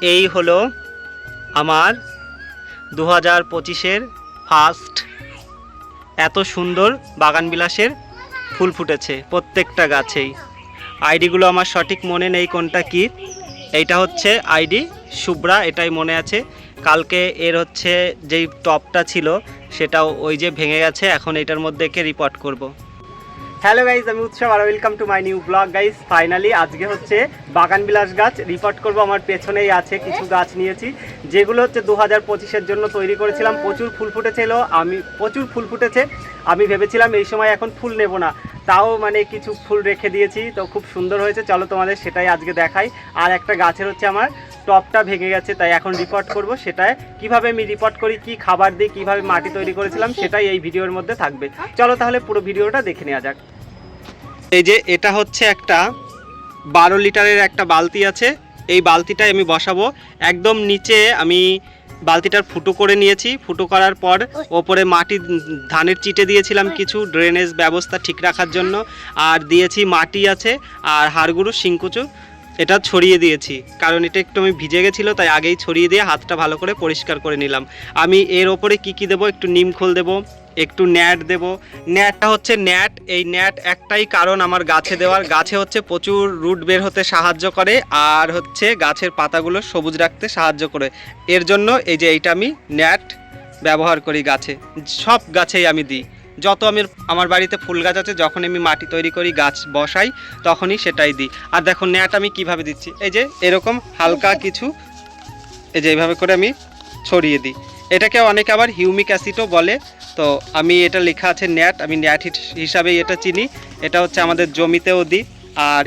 এই হলো আমার দু হাজার পঁচিশের ফার্স্ট এত সুন্দর বাগান বিলাসের ফুল ফুটেছে প্রত্যেকটা গাছেই। আইডিগুলো আমার সঠিক মনে নেই কোনটা কি। এইটা হচ্ছে আইডি, শুভ্রা, এটাই মনে আছে। কালকে এর হচ্ছে যেই টপটা ছিল, সেটাও ওই যে ভেঙে গেছে, এখন এটার মধ্যে রিপোর্ট করব। হ্যালো গাইজ আমি উৎসব আর welcome to my new blog guys finally আজকে হচ্ছে বাগান বিলাস গাছ রিপোর্ট করব। আমার পেছনেই আছে কিছু গাছ নিয়েছি, যেগুলো হচ্ছে দু হাজার পঁচিশের জন্য তৈরি করেছিলাম। প্রচুর ফুল ফুটেছিল আমি, প্রচুর ফুল ফুটেছে। আমি ভেবেছিলাম এই সময় এখন ফুল নেব না। তাও মানে কিছু ফুল রেখে দিয়েছি। তো খুব সুন্দর হয়েছে। চলো তোমাদের সেটাই আজকে দেখাই। আর একটা গাছের হচ্ছে আমার টপটা ভেঙে গেছে, তাই এখন রিপোর্ট করব সেটাই কীভাবে আমি রিপোর্ট করি, কি খাবার দিই কীভাবে মাটি তৈরি করেছিলাম, সেটাই এই ভিডিওর মধ্যে থাকবে। চলো তাহলে পুরো ভিডিওটা দেখে নেওয়া যাক। এই যে এটা হচ্ছে একটা বারো লিটারের একটা বালতি আছে। এই বালতিটাই আমি বসাবো। একদম নিচে আমি বালতিটার ফুটো করে নিয়েছি। ফুটো করার পর ওপরে মাটি ধানের চিটে দিয়েছিলাম কিছু ড্রেনেজ ব্যবস্থা ঠিক রাখার জন্য। আর দিয়েছি মাটি আছে, আর হাড়গুঁড়ো, শিংকুচু। এটা ছড়িয়ে দিয়েছি। কারণ এটা একটু আমি ভিজে গেছিল, তাই আগেই ছড়িয়ে দিয়ে হাতটা ভালো করে পরিষ্কার করে নিলাম। আমি এর ওপরে কি কি দেবো? একটু নিম খোল দেবো, একটু ন্যাট দেব। ন্যাটটা হচ্ছে ন্যাট, এই ন্যাট একটাই কারণ আমার গাছে দেওয়ার। গাছে হচ্ছে প্রচুর রুট বের হতে সাহায্য করে, আর হচ্ছে গাছের পাতাগুলো সবুজ রাখতে সাহায্য করে। এর জন্য এই যে এইটা আমি ন্যাট ব্যবহার করি গাছে। সব গাছেই আমি দিই। যত আমি আমার বাড়িতে ফুল গাছ আছে, যখন আমি মাটি তৈরি করি, গাছ বসাই, তখনই সেটাই দিই। আর দেখো ন্যাট আমি কীভাবে দিচ্ছি? এই যে এরকম হালকা কিছু, এই যে এইভাবে করে আমি ছড়িয়ে দিই। এটাকে অনেকে আবার হিউমিক অ্যাসিডও বলে। তো আমি এটা লেখা আছে ন্যাট আমি ন্যাট হিসাবেই এটা চিনি। এটা হচ্ছে আমাদের জমিতেও দিই। আর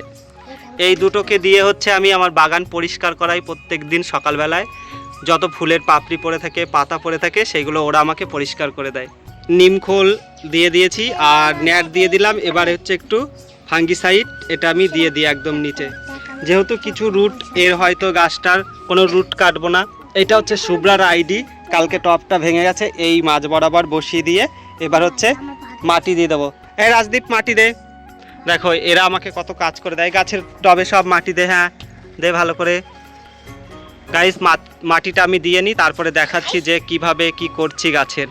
এই দুটোকে দিয়ে হচ্ছে আমি আমার বাগান পরিষ্কার করাই প্রত্যেক দিন সকালবেলায়। যত ফুলের পাপড়ি পড়ে থাকে, পাতা পড়ে থাকে, সেগুলো ওরা আমাকে পরিষ্কার করে দেয়। নিমখোল দিয়ে দিয়েছি আর ন্যাট দিয়ে দিলাম। এবার হচ্ছে একটু ফাঙ্গিসাইড, এটা আমি দিয়ে দিই একদম নিচে। যেহেতু কিছু রুট, এর হয়তো গাছটার কোনো রুট কাটবো না। এটা হচ্ছে শুভ্রার আইডি, কালকে টপটা ভেঙে গেছে, এই মাছ বরাবর বসিয়ে দিয়ে এবার হচ্ছে মাটি দিয়ে দেবো। এই রাজদীপ, মাটি দে। দেখো, এরা আমাকে কত কাজ করে দেয়। গাছের টবে সব মাটি দে হ্যাঁ দে ভালো করে। গাইস মাটিটা আমি দিয়ে নিই, তারপরে দেখাচ্ছি যে কীভাবে কি করছি গাছের।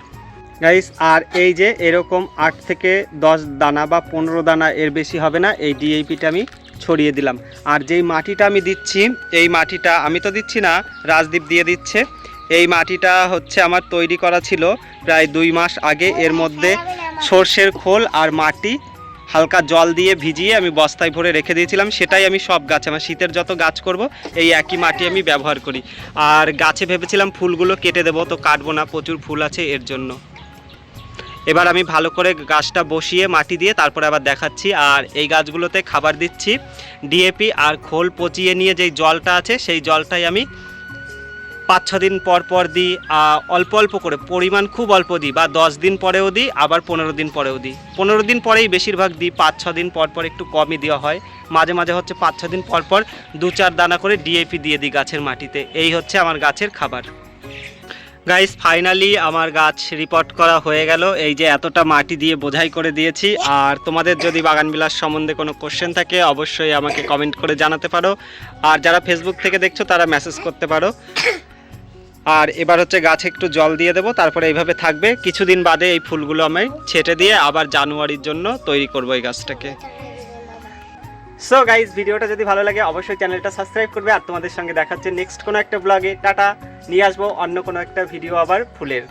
গাইস আর এই যে এরকম আট থেকে দশ দানা বা পনেরো দানা এর বেশি হবে না, এই ডিএপিটা আমি ছড়িয়ে দিলাম। আর যেই মাটিটা আমি দিচ্ছি, এই মাটিটা আমি তো দিচ্ছি না, রাজদীপ দিয়ে দিচ্ছে। এই মাটিটা হচ্ছে আমার তৈরি করা ছিল প্রায় দুই মাস আগে। এর মধ্যে সর্ষের খোল আর মাটি হালকা জল দিয়ে ভিজিয়ে আমি বস্তায় ভরে রেখে দিয়েছিলাম। সেটাই আমি সব গাছ, আমার শীতের যত গাছ করব, এই একই মাটি আমি ব্যবহার করি। আর গাছে ভেবেছিলাম ফুলগুলো কেটে দেবো, তো কাটবো না, প্রচুর ফুল আছে এর জন্য। এবার আমি ভালো করে গাছটা বসিয়ে মাটি দিয়ে তারপরে আবার দেখাচ্ছি। আর এই গাছগুলোতে খাবার দিচ্ছি। ডিএপি আর খোল পচিয়ে নিয়ে যেই জলটা আছে, সেই জলটাই আমি পাঁচ ছ দিন পর পর দিই অল্প অল্প করে, পরিমাণ খুব অল্প দিই বা দশ দিন পরেও দিই, আবার পনেরো দিন পরেও দিই। পনেরো দিন পরেই বেশিরভাগ দিই, পাঁচ ছ দিন পর পর একটু কমই দেওয়া হয়। মাঝে মাঝে হচ্ছে পাঁচ ছ দিন পর পর দু চার দানা করে ডিএপি দিয়ে দিই গাছের মাটিতে। এই হচ্ছে আমার গাছের খাবার। গাইস ফাইনালি আমার গাছ রিপোর্ট করা হয়ে গেল। এই যে এতটা মাটি দিয়ে বোঝাই করে দিয়েছি। আর তোমাদের যদি বাগান বিলাস সম্বন্ধে কোনো কোশ্চেন থাকে, অবশ্যই আমাকে কমেন্ট করে জানাতে পারো। আর যারা ফেসবুক থেকে দেখছ, তারা মেসেজ করতে পারো। আর এবার হচ্ছে গাছে একটু জল দিয়ে দেবো, তারপরে এইভাবে থাকবে। কিছুদিন বাদে এই ফুলগুলো আমি ছেটে দিয়ে আবার জানুয়ারির জন্য তৈরি করব এই গাছটাকে। সো গাইজ ভিডিওটা যদি ভালো লাগে, অবশ্যই চ্যানেলটা সাবস্ক্রাইব করবে আর তোমাদের সঙ্গে দেখাচ্ছে নেক্সট কোনো একটা ব্লগে টাটা, নিয়ে আসব অন্য কোনো একটা ভিডিও আবার ফুলের।